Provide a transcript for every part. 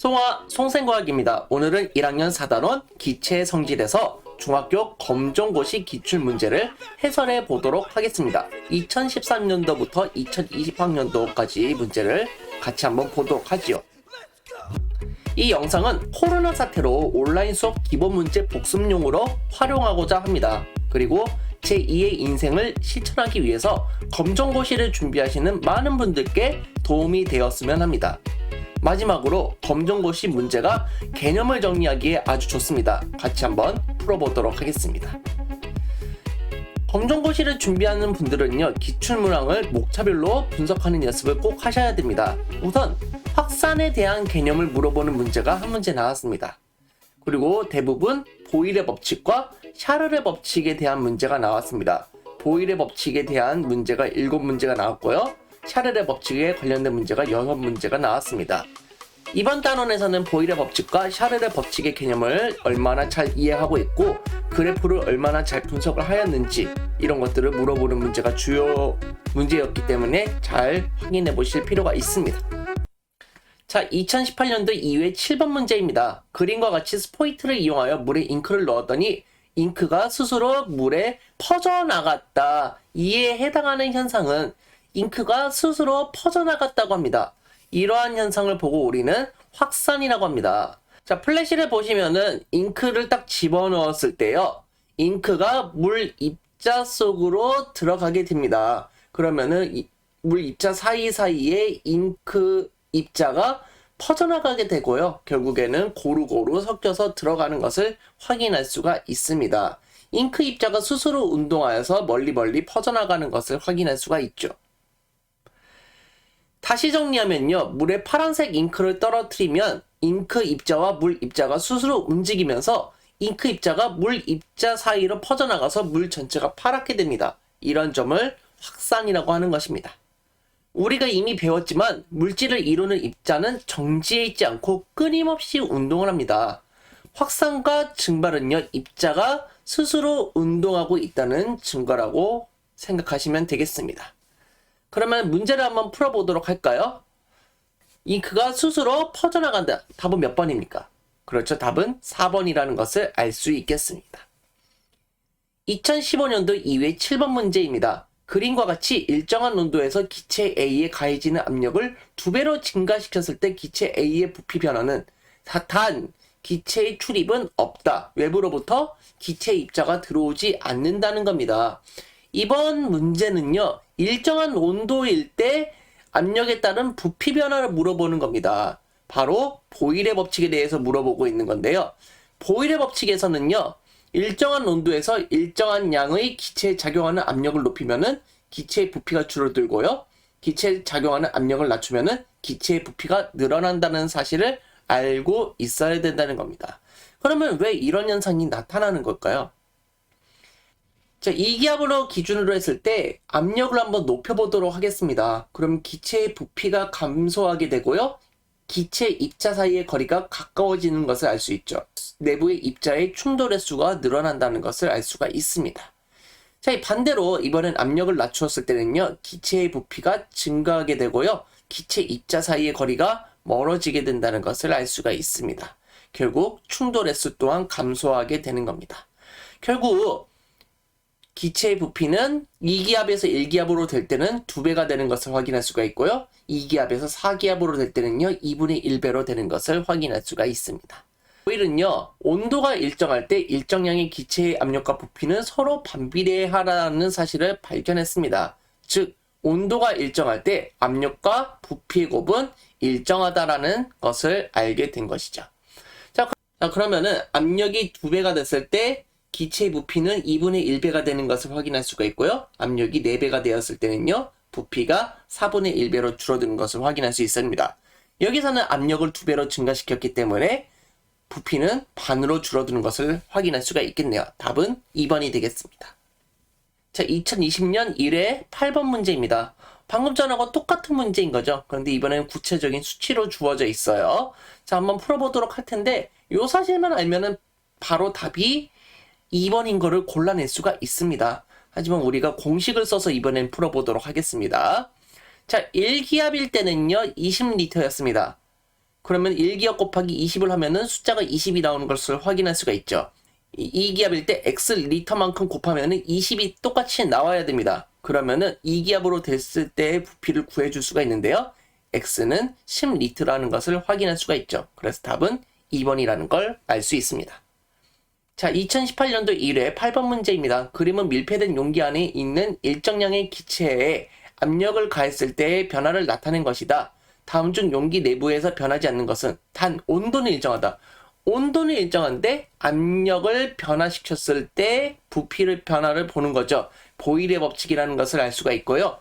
송화 송생과학입니다. 오늘은 1학년 4단원 기체 성질에서 중학교 검정고시 기출 문제를 해설해 보도록 하겠습니다. 2013년도부터 2020학년도까지 문제를 같이 한번 보도록 하지요. 이 영상은 코로나 사태로 온라인 수업 기본 문제 복습용으로 활용하고자 합니다. 그리고 제2의 인생을 실천하기 위해서 검정고시를 준비하시는 많은 분들께 도움이 되었으면 합니다. 마지막으로 검정고시 문제가 개념을 정리하기에 아주 좋습니다. 같이 한번 풀어보도록 하겠습니다. 검정고시를 준비하는 분들은요, 기출문항을 목차별로 분석하는 연습을 꼭 하셔야 됩니다. 우선, 확산에 대한 개념을 물어보는 문제가 한 문제 나왔습니다. 그리고 대부분 보일의 법칙과 샤르의 법칙에 대한 문제가 나왔습니다. 보일의 법칙에 대한 문제가 7문제가 나왔고요. 샤르의 법칙에 관련된 문제가 6문제가 나왔습니다. 이번 단원에서는 보일의 법칙과 샤르의 법칙의 개념을 얼마나 잘 이해하고 있고 그래프를 얼마나 잘 분석을 하였는지 이런 것들을 물어보는 문제가 주요 문제였기 때문에 잘 확인해 보실 필요가 있습니다. 자, 2018년도 2회 7번 문제입니다. 그림과 같이 스포이트를 이용하여 물에 잉크를 넣었더니 잉크가 스스로 물에 퍼져나갔다. 이에 해당하는 현상은 잉크가 스스로 퍼져나갔다고 합니다. 이러한 현상을 보고 우리는 확산이라고 합니다. 자, 플래시를 보시면은 잉크를 딱 집어넣었을 때요. 잉크가 물 입자 속으로 들어가게 됩니다. 그러면은 이- 물 입자 사이사이에 잉크 입자가 퍼져나가게 되고요. 결국에는 고루고루 섞여서 들어가는 것을 확인할 수가 있습니다. 잉크 입자가 스스로 운동하여서 멀리 멀리 퍼져나가는 것을 확인할 수가 있죠. 다시 정리하면요. 물에 파란색 잉크를 떨어뜨리면 잉크 입자와 물 입자가 스스로 움직이면서 잉크 입자가 물 입자 사이로 퍼져나가서 물 전체가 파랗게 됩니다. 이런 점을 확산이라고 하는 것입니다. 우리가 이미 배웠지만 물질을 이루는 입자는 정지해 있지 않고 끊임없이 운동을 합니다. 확산과 증발은요, 입자가 스스로 운동하고 있다는 증거라고 생각하시면 되겠습니다. 그러면 문제를 한번 풀어보도록 할까요? 잉크가 스스로 퍼져나간다. 답은 몇 번입니까? 그렇죠. 답은 4번이라는 것을 알 수 있겠습니다. 2015년도 2회 7번 문제입니다. 그림과 같이 일정한 온도에서 기체 A에 가해지는 압력을 두 배로 증가시켰을 때 기체 A의 부피 변화는 다- 단 기체의 출입은 없다. 외부로부터 기체 입자가 들어오지 않는다는 겁니다. 이번 문제는요, 일정한 온도일 때 압력에 따른 부피 변화를 물어보는 겁니다. 바로 보일의 법칙에 대해서 물어보고 있는 건데요. 보일의 법칙에서는요, 일정한 온도에서 일정한 양의 기체에 작용하는 압력을 높이면은 기체의 부피가 줄어들고요. 기체에 작용하는 압력을 낮추면은 기체의 부피가 늘어난다는 사실을 알고 있어야 된다는 겁니다. 그러면 왜 이런 현상이 나타나는 걸까요? 자, 이기압으로 기준으로 했을 때 압력을 한번 높여보도록 하겠습니다. 그럼 기체의 부피가 감소하게 되고요. 기체 입자 사이의 거리가 가까워지는 것을 알 수 있죠. 내부의 입자의 충돌 횟수가 늘어난다는 것을 알 수가 있습니다. 자, 이 반대로 이번엔 압력을 낮추었을 때는요, 기체의 부피가 증가하게 되고요, 기체 입자 사이의 거리가 멀어지게 된다는 것을 알 수가 있습니다. 결국 충돌 횟수 또한 감소하게 되는 겁니다. 결국 기체의 부피는 2기압에서 1기압으로 될 때는 2배가 되는 것을 확인할 수가 있고요. 2기압에서 4기압으로 될 때는요, 2분의 1배로 되는 것을 확인할 수가 있습니다. 오일은요, 온도가 일정할 때 일정량의 기체의 압력과 부피는 서로 반비례하라는 사실을 발견했습니다. 즉, 온도가 일정할 때 압력과 부피의 곱은 일정하다라는 것을 알게 된 것이죠. 자, 그- 자, 그러면은 압력이 2배가 됐을 때 기체의 부피는 2분의 1배가 되는 것을 확인할 수가 있고요. 압력이 4배가 되었을 때는요. 부피가 4분의 1배로 줄어드는 것을 확인할 수 있습니다. 여기서는 압력을 2배로 증가시켰기 때문에 부피는 반으로 줄어드는 것을 확인할 수가 있겠네요. 답은 2번이 되겠습니다. 자, 2020년 1회 8번 문제입니다. 방금 전하고 똑같은 문제인 거죠. 그런데 이번에는 구체적인 수치로 주어져 있어요. 자, 한번 풀어보도록 할 텐데, 요 사실만 알면은 바로 답이 2번인 거를 골라낼 수가 있습니다. 하지만 우리가 공식을 써서 이번엔 풀어보도록 하겠습니다. 자, 1기압일 때는요, 20리터였습니다. 그러면 1기압 곱하기 20을 하면은 숫자가 20이 나오는 것을 확인할 수가 있죠. 2기압일 때 x 리터만큼 곱하면은 20이 똑같이 나와야 됩니다. 그러면은 2기압으로 됐을 때의 부피를 구해줄 수가 있는데요. x는 10리터라는 것을 확인할 수가 있죠. 그래서 답은 2번이라는 걸 알 수 있습니다. 자, 2018년도 1회 8번 문제입니다. 그림은 밀폐된 용기 안에 있는 일정량의 기체에 압력을 가했을 때의 변화를 나타낸 것이다. 다음 중 용기 내부에서 변하지 않는 것은 단 온도는 일정하다. 온도는 일정한데 압력을 변화시켰을 때 부피를 변화를 보는 거죠. 보일의 법칙이라는 것을 알 수가 있고요.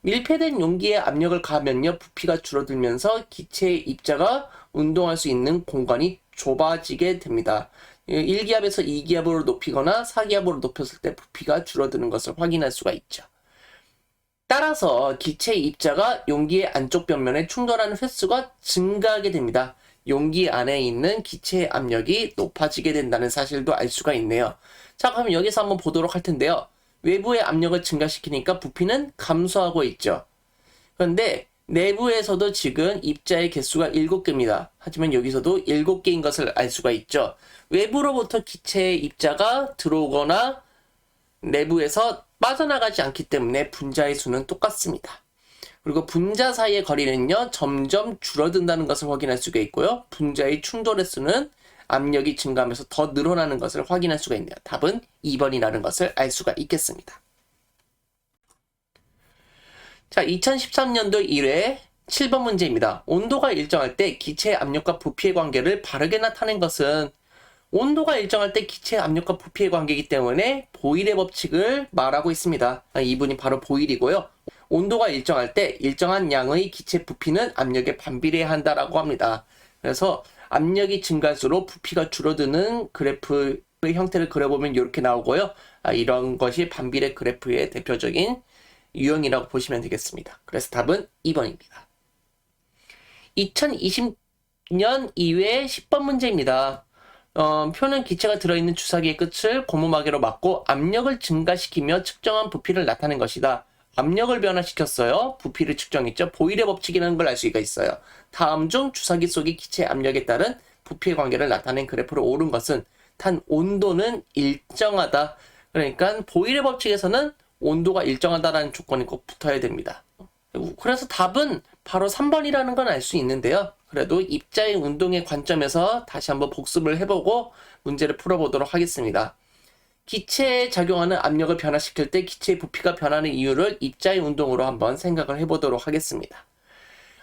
밀폐된 용기에 압력을 가하면요 부피가 줄어들면서 기체의 입자가 운동할 수 있는 공간이 좁아지게 됩니다. 1기압에서 2기압으로 높이거나 4기압으로 높였을 때 부피가 줄어드는 것을 확인할 수가 있죠. 따라서 기체의 입자가 용기의 안쪽 벽면에 충돌하는 횟수가 증가하게 됩니다. 용기 안에 있는 기체의 압력이 높아지게 된다는 사실도 알 수가 있네요. 자, 그럼 여기서 한번 보도록 할 텐데요. 외부의 압력을 증가시키니까 부피는 감소하고 있죠. 그런데 내부에서도 지금 입자의 개수가 7개입니다. 하지만 여기서도 7개인 것을 알 수가 있죠. 외부로부터 기체의 입자가 들어오거나 내부에서 빠져나가지 않기 때문에 분자의 수는 똑같습니다. 그리고 분자 사이의 거리는요, 점점 줄어든다는 것을 확인할 수가 있고요. 분자의 충돌의 수는 압력이 증가하면서 더 늘어나는 것을 확인할 수가 있네요. 답은 2번이라는 것을 알 수가 있겠습니다. 자, 2013년도 1회 7번 문제입니다. 온도가 일정할 때 기체의 압력과 부피의 관계를 바르게 나타낸 것은 온도가 일정할 때 기체의 압력과 부피의 관계이기 때문에 보일의 법칙을 말하고 있습니다. 아, 이분이 바로 보일이고요. 온도가 일정할 때 일정한 양의 기체 부피는 압력에 반비례해야 한다라고 합니다. 그래서 압력이 증가할수록 부피가 줄어드는 그래프의 형태를 그려보면 이렇게 나오고요. 아, 이런 것이 반비례 그래프의 대표적인 유형이라고 보시면 되겠습니다. 그래서 답은 2번입니다. 2020년 이외 10번 문제입니다. 어, 표는 기체가 들어있는 주사기의 끝을 고무마개로 막고 압력을 증가시키며 측정한 부피를 나타낸 것이다. 압력을 변화시켰어요. 부피를 측정했죠. 보일의 법칙이라는 걸 알 수가 있어요. 다음 중 주사기 속의 기체 압력에 따른 부피의 관계를 나타낸 그래프를 오른 것은 단 온도는 일정하다. 그러니까 보일의 법칙에서는 온도가 일정하다라는 조건이 꼭 붙어야 됩니다. 그래서 답은 바로 3번이라는 건 알 수 있는데요. 그래도 입자의 운동의 관점에서 다시 한번 복습을 해보고 문제를 풀어보도록 하겠습니다. 기체에 작용하는 압력을 변화시킬 때 기체의 부피가 변하는 이유를 입자의 운동으로 한번 생각을 해보도록 하겠습니다.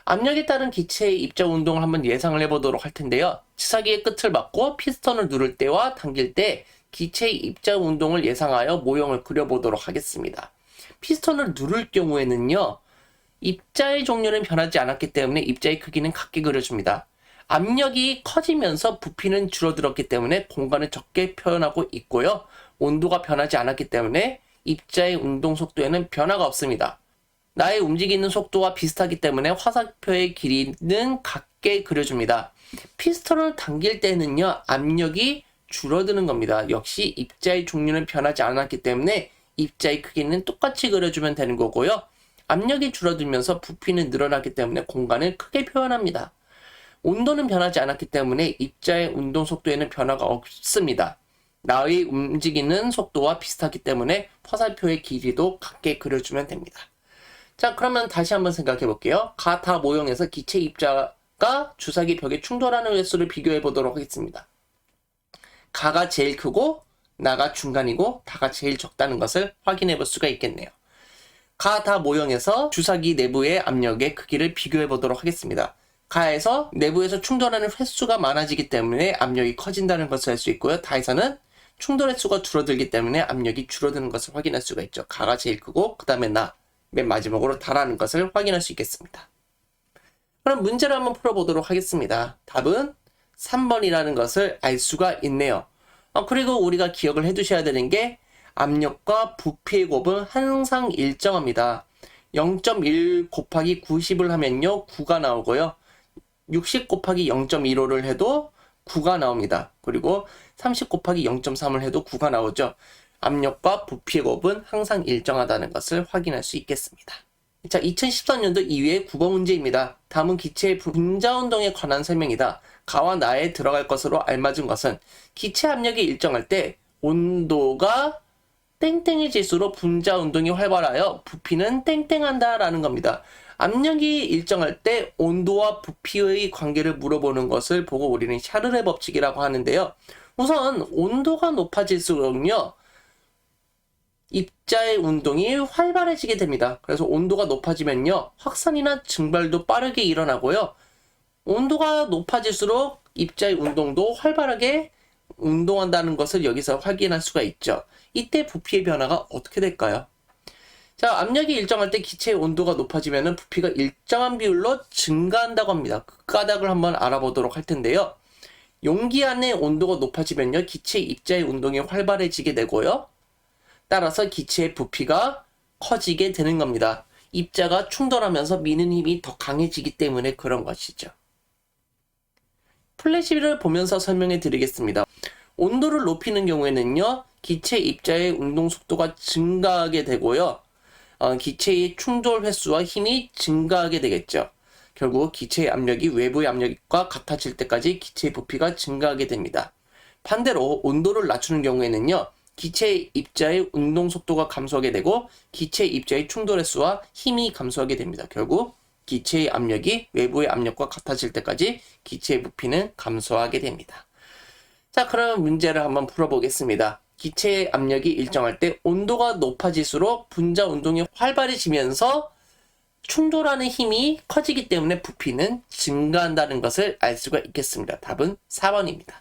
압력에 따른 기체의 입자 운동을 한번 예상을 해보도록 할 텐데요. 치사기의 끝을 막고 피스톤을 누를 때와 당길 때 기체의 입자 운동을 예상하여 모형을 그려보도록 하겠습니다. 피스톤을 누를 경우에는요. 입자의 종류는 변하지 않았기 때문에 입자의 크기는 같게 그려줍니다. 압력이 커지면서 부피는 줄어들었기 때문에 공간을 적게 표현하고 있고요. 온도가 변하지 않았기 때문에 입자의 운동 속도에는 변화가 없습니다. 나의 움직이는 속도와 비슷하기 때문에 화살표의 길이는 같게 그려줍니다. 피스톤을 당길 때는요, 압력이 줄어드는 겁니다. 역시 입자의 종류는 변하지 않았기 때문에 입자의 크기는 똑같이 그려주면 되는 거고요. 압력이 줄어들면서 부피는 늘어나기 때문에 공간을 크게 표현합니다. 온도는 변하지 않았기 때문에 입자의 운동 속도에는 변화가 없습니다. 나의 움직이는 속도와 비슷하기 때문에 화살표의 길이도 같게 그려주면 됩니다. 자, 그러면 다시 한번 생각해 볼게요. 가타 모형에서 기체 입자가 주사기 벽에 충돌하는 횟수를 비교해 보도록 하겠습니다. 가가 제일 크고 나가 중간이고 다가 제일 적다는 것을 확인해 볼 수가 있겠네요. 가다 모형에서 주사기 내부의 압력의 크기를 비교해 보도록 하겠습니다. 가에서 내부에서 충돌하는 횟수가 많아지기 때문에 압력이 커진다는 것을 알 수 있고요. 다에서는 충돌 횟수가 줄어들기 때문에 압력이 줄어드는 것을 확인할 수가 있죠. 가가 제일 크고 그 다음에 나, 맨 마지막으로 다라는 것을 확인할 수 있겠습니다. 그럼 문제를 한번 풀어보도록 하겠습니다. 답은 3번이라는 것을 알 수가 있네요. 어, 그리고 우리가 기억을 해두셔야 되는 게 압력과 부피의 곱은 항상 일정합니다. 0.1 곱하기 90을 하면요. 9가 나오고요. 60 곱하기 0.15를 해도 9가 나옵니다. 그리고 30 곱하기 0.3을 해도 9가 나오죠. 압력과 부피의 곱은 항상 일정하다는 것을 확인할 수 있겠습니다. 자, 2014년도 2위의 9번 문제입니다. 다음은 기체의 분자 운동에 관한 설명이다. 가와 나에 들어갈 것으로 알맞은 것은 기체 압력이 일정할 때 온도가 땡땡해질수록 분자 운동이 활발하여 부피는 땡땡한다라는 겁니다. 압력이 일정할 때 온도와 부피의 관계를 물어보는 것을 보고 우리는 샤르레 법칙이라고 하는데요. 우선 온도가 높아질수록요. 입자의 운동이 활발해지게 됩니다. 그래서 온도가 높아지면요. 확산이나 증발도 빠르게 일어나고요. 온도가 높아질수록 입자의 운동도 활발하게 운동한다는 것을 여기서 확인할 수가 있죠. 이때 부피의 변화가 어떻게 될까요? 자, 압력이 일정할 때 기체의 온도가 높아지면 부피가 일정한 비율로 증가한다고 합니다. 그 까닭을 한번 알아보도록 할 텐데요. 용기 안의 온도가 높아지면요. 기체 입자의 운동이 활발해지게 되고요. 따라서 기체의 부피가 커지게 되는 겁니다. 입자가 충돌하면서 미는 힘이 더 강해지기 때문에 그런 것이죠. 플래시를 보면서 설명해 드리겠습니다. 온도를 높이는 경우에는요, 기체 입자의 운동 속도가 증가하게 되고요, 어, 기체의 충돌 횟수와 힘이 증가하게 되겠죠. 결국 기체의 압력이 외부의 압력과 같아질 때까지 기체의 부피가 증가하게 됩니다. 반대로 온도를 낮추는 경우에는요, 기체 입자의 운동 속도가 감소하게 되고 기체 입자의 충돌 횟수와 힘이 감소하게 됩니다. 결국 기체의 압력이 외부의 압력과 같아질 때까지 기체의 부피는 감소하게 됩니다. 자, 그럼 문제를 한번 풀어보겠습니다. 기체의 압력이 일정할 때 온도가 높아질수록 분자 운동이 활발해지면서 충돌하는 힘이 커지기 때문에 부피는 증가한다는 것을 알 수가 있겠습니다. 답은 4번입니다.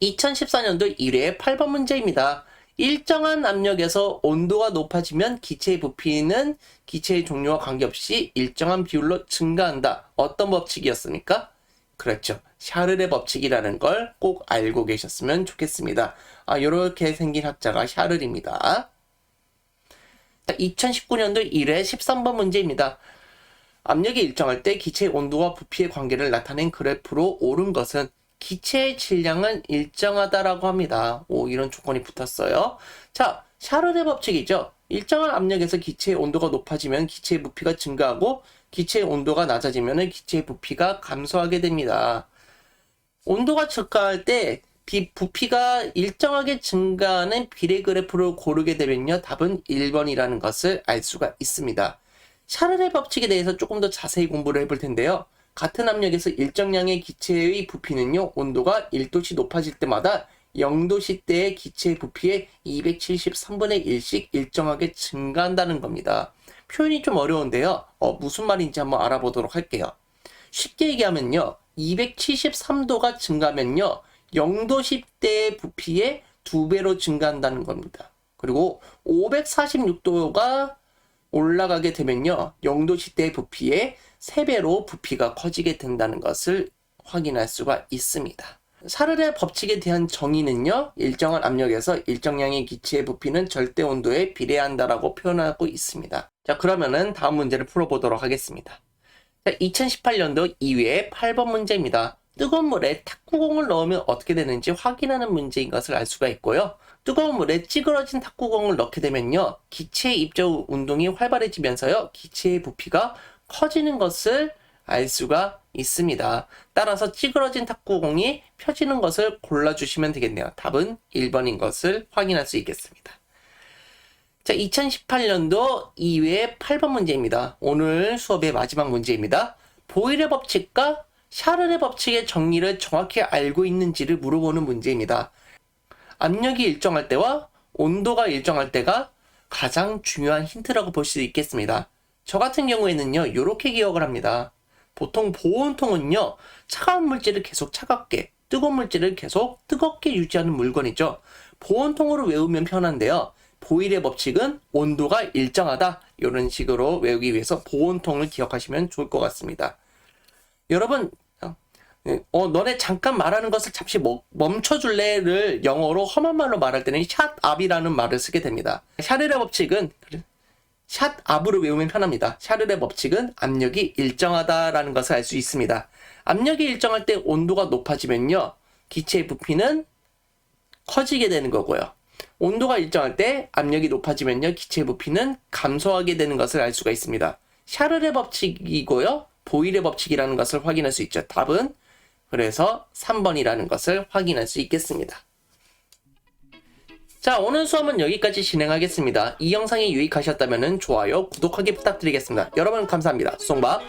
2014년도 1회 8번 문제입니다. 일정한 압력에서 온도가 높아지면 기체의 부피는 기체의 종류와 관계없이 일정한 비율로 증가한다. 어떤 법칙이었습니까? 그렇죠. 샤르레 법칙이라는 걸 꼭 알고 계셨으면 좋겠습니다. 아, 요렇게 생긴 학자가 샤르입니다. 2019년도 1회 13번 문제입니다. 압력이 일정할 때 기체의 온도와 부피의 관계를 나타낸 그래프로 옳은 것은 기체의 질량은 일정하다라고 합니다. 오, 이런 조건이 붙었어요. 자, 샤르의 법칙이죠. 일정한 압력에서 기체의 온도가 높아지면 기체의 부피가 증가하고 기체의 온도가 낮아지면 기체의 부피가 감소하게 됩니다. 온도가 증가할 때 부피가 일정하게 증가하는 비례 그래프를 고르게 되면요. 답은 1번이라는 것을 알 수가 있습니다. 샤르의 법칙에 대해서 조금 더 자세히 공부를 해볼 텐데요. 같은 압력에서 일정량의 기체의 부피는요, 온도가 1도씨 높아질 때마다 0도씨 때의 기체의 부피의 273분의 1씩 일정하게 증가한다는 겁니다. 표현이 좀 어려운데요. 어, 무슨 말인지 한번 알아보도록 할게요. 쉽게 얘기하면요. 273도가 증가하면요. 0도씨 때의 부피의 2배로 증가한다는 겁니다. 그리고 546도가 올라가게 되면요. 0도씨 때의 부피의 3배로 부피가 커지게 된다는 것을 확인할 수가 있습니다. 사르의 법칙에 대한 정의는요, 일정한 압력에서 일정량의 기체의 부피는 절대 온도에 비례한다라고 표현하고 있습니다. 자, 그러면은 다음 문제를 풀어보도록 하겠습니다. 자, 2018년도 2위의 8번 문제입니다. 뜨거운 물에 탁구공을 넣으면 어떻게 되는지 확인하는 문제인 것을 알 수가 있고요. 뜨거운 물에 찌그러진 탁구공을 넣게 되면요. 기체의 입자 운동이 활발해지면서요. 기체의 부피가 커지는 것을 알 수가 있습니다. 따라서 찌그러진 탁구공이 펴지는 것을 골라주시면 되겠네요. 답은 1번인 것을 확인할 수 있겠습니다. 자, 2018년도 2회 8번 문제입니다. 오늘 수업의 마지막 문제입니다. 보일의 법칙과 샤르의 법칙의 정리를 정확히 알고 있는지를 물어보는 문제입니다. 압력이 일정할 때와 온도가 일정할 때가 가장 중요한 힌트라고 볼 수 있겠습니다. 저 같은 경우에는요, 이렇게 기억을 합니다. 보통 보온통은요, 차가운 물질을 계속 차갑게, 뜨거운 물질을 계속 뜨겁게 유지하는 물건이죠. 보온통으로 외우면 편한데요. 보일의 법칙은 온도가 일정하다. 이런 식으로 외우기 위해서 보온통을 기억하시면 좋을 것 같습니다. 여러분, 어, 너네 잠깐 말하는 것을 잠시 멈춰줄래를 영어로 험한 말로 말할 때는 샷 앞이라는 말을 쓰게 됩니다. 샤르의 법칙은 샷 압으로 외우면 편합니다. 샤르의 법칙은 압력이 일정하다라는 것을 알 수 있습니다. 압력이 일정할 때 온도가 높아지면요. 기체의 부피는 커지게 되는 거고요. 온도가 일정할 때 압력이 높아지면요 기체의 부피는 감소하게 되는 것을 알 수가 있습니다. 샤를의 법칙이고요. 보일의 법칙이라는 것을 확인할 수 있죠. 답은 그래서 3번이라는 것을 확인할 수 있겠습니다. 자, 오늘 수업은 여기까지 진행하겠습니다. 이 영상이 유익하셨다면 좋아요, 구독하기 부탁드리겠습니다. 여러분 감사합니다. 송바